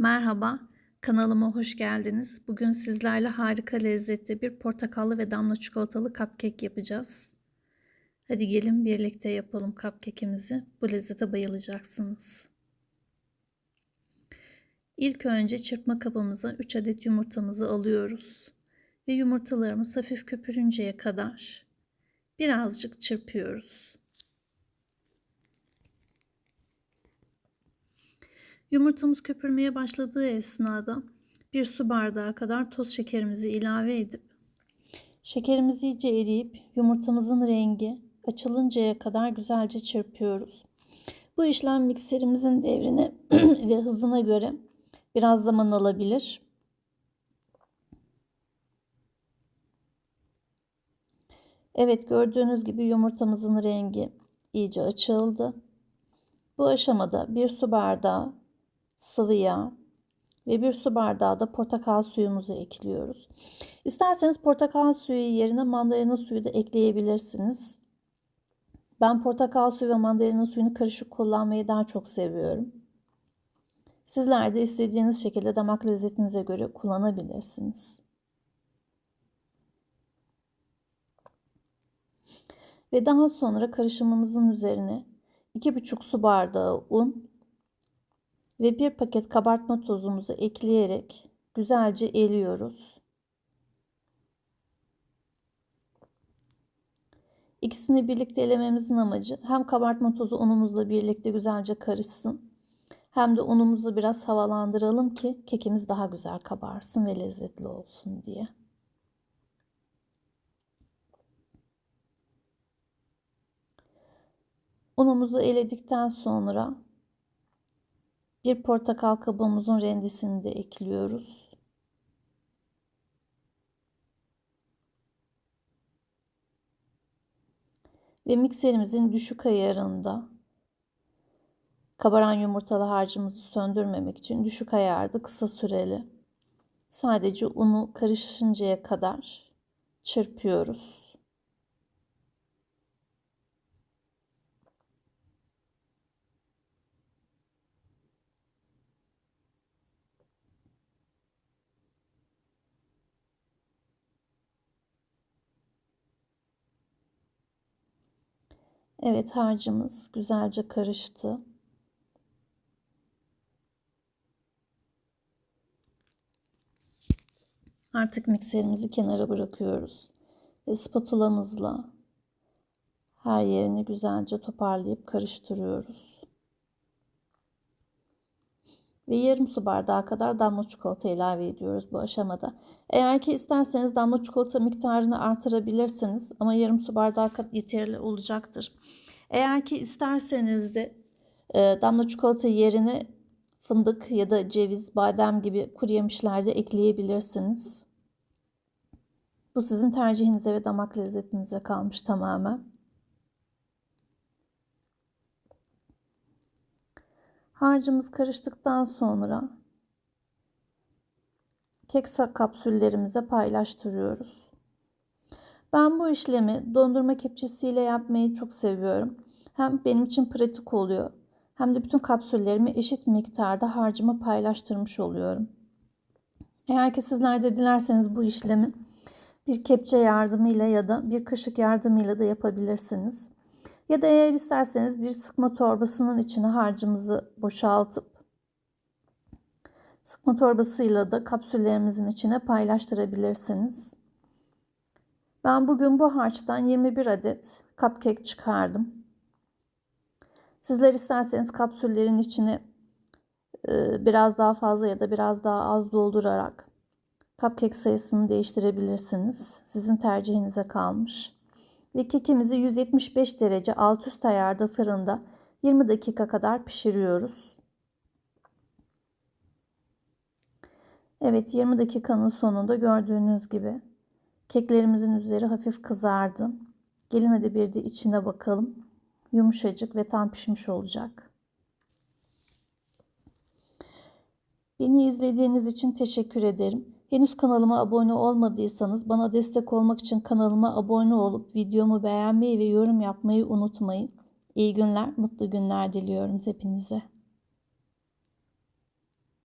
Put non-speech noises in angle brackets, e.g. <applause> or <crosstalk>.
Merhaba, kanalıma hoş geldiniz. Bugün sizlerle harika lezzetli bir portakallı ve damla çikolatalı cupcake yapacağız. Hadi gelin birlikte yapalım cupcake'imizi. Bu lezzete bayılacaksınız. İlk önce çırpma kabımıza 3 adet yumurtamızı alıyoruz. Ve yumurtalarımız hafif köpürünceye kadar birazcık çırpıyoruz. Yumurtamız köpürmeye başladığı esnada bir su bardağı kadar toz şekerimizi ilave edip şekerimiz iyice eriyip yumurtamızın rengi açılıncaya kadar güzelce çırpıyoruz. Bu işlem mikserimizin devrine <clears throat> ve hızına göre biraz zaman alabilir. Evet gördüğünüz gibi yumurtamızın rengi iyice açıldı. Bu aşamada bir su bardağı sıvı yağ ve bir su bardağı da portakal suyumuzu ekliyoruz. İsterseniz portakal suyu yerine mandalina suyu da ekleyebilirsiniz. Ben portakal suyu ve mandalina suyunu karışık kullanmayı daha çok seviyorum. Sizler de istediğiniz şekilde damak lezzetinize göre kullanabilirsiniz. Ve daha sonra karışımımızın üzerine 2,5 su bardağı un ve bir paket kabartma tozumuzu ekleyerek güzelce eliyoruz. İkisini birlikte elememizin amacı hem kabartma tozu unumuzla birlikte güzelce karışsın hem de unumuzu biraz havalandıralım ki kekimiz daha güzel kabarsın ve lezzetli olsun diye. Unumuzu eledikten sonra bir portakal kabuğumuzun rendesini de ekliyoruz. Ve mikserimizin düşük ayarında kabaran yumurtalı harcımızı söndürmemek için düşük ayarda kısa süreli sadece unu karışıncaya kadar çırpıyoruz. Evet harcımız güzelce karıştı. Artık mikserimizi kenara bırakıyoruz. Ve spatulamızla her yerini güzelce toparlayıp karıştırıyoruz ve yarım su bardağı kadar damla çikolata ilave ediyoruz bu aşamada. Eğer ki isterseniz damla çikolata miktarını artırabilirsiniz ama yarım su bardağı yeterli olacaktır. Eğer ki isterseniz de e, damla çikolata yerine fındık ya da ceviz, badem gibi kuru yemişler de ekleyebilirsiniz. Bu sizin tercihinize ve damak lezzetinize kalmış tamamen. Harcımız karıştıktan sonra kek kapsüllerimize paylaştırıyoruz. Ben bu işlemi dondurma kepçesiyle yapmayı çok seviyorum. Hem benim için pratik oluyor hem de bütün kapsüllerimi eşit miktarda harcıma paylaştırmış oluyorum. Eğer ki sizler de dilerseniz bu işlemi bir kepçe yardımıyla ya da bir kaşık yardımıyla da yapabilirsiniz. Ya da eğer isterseniz bir sıkma torbasının içine harcımızı boşaltıp sıkma torbasıyla da kapsüllerimizin içine paylaştırabilirsiniz. Ben bugün bu harçtan 21 adet cupcake çıkardım. Sizler isterseniz kapsüllerin içine e, biraz daha fazla ya da biraz daha az doldurarak cupcake sayısını değiştirebilirsiniz. Sizin tercihinize kalmış ve kekimizi 175 derece alt üst ayarda fırında 20 dakika kadar pişiriyoruz. Evet 20 dakikanın sonunda gördüğünüz gibi keklerimizin üzeri hafif kızardı. Gelin hadi bir de içine bakalım. Yumuşacık ve tam pişmiş olacak. Beni izlediğiniz için teşekkür ederim. Henüz kanalıma abone olmadıysanız bana destek olmak için kanalıma abone olup videomu beğenmeyi ve yorum yapmayı unutmayın. İyi günler, mutlu günler diliyorum hepinize.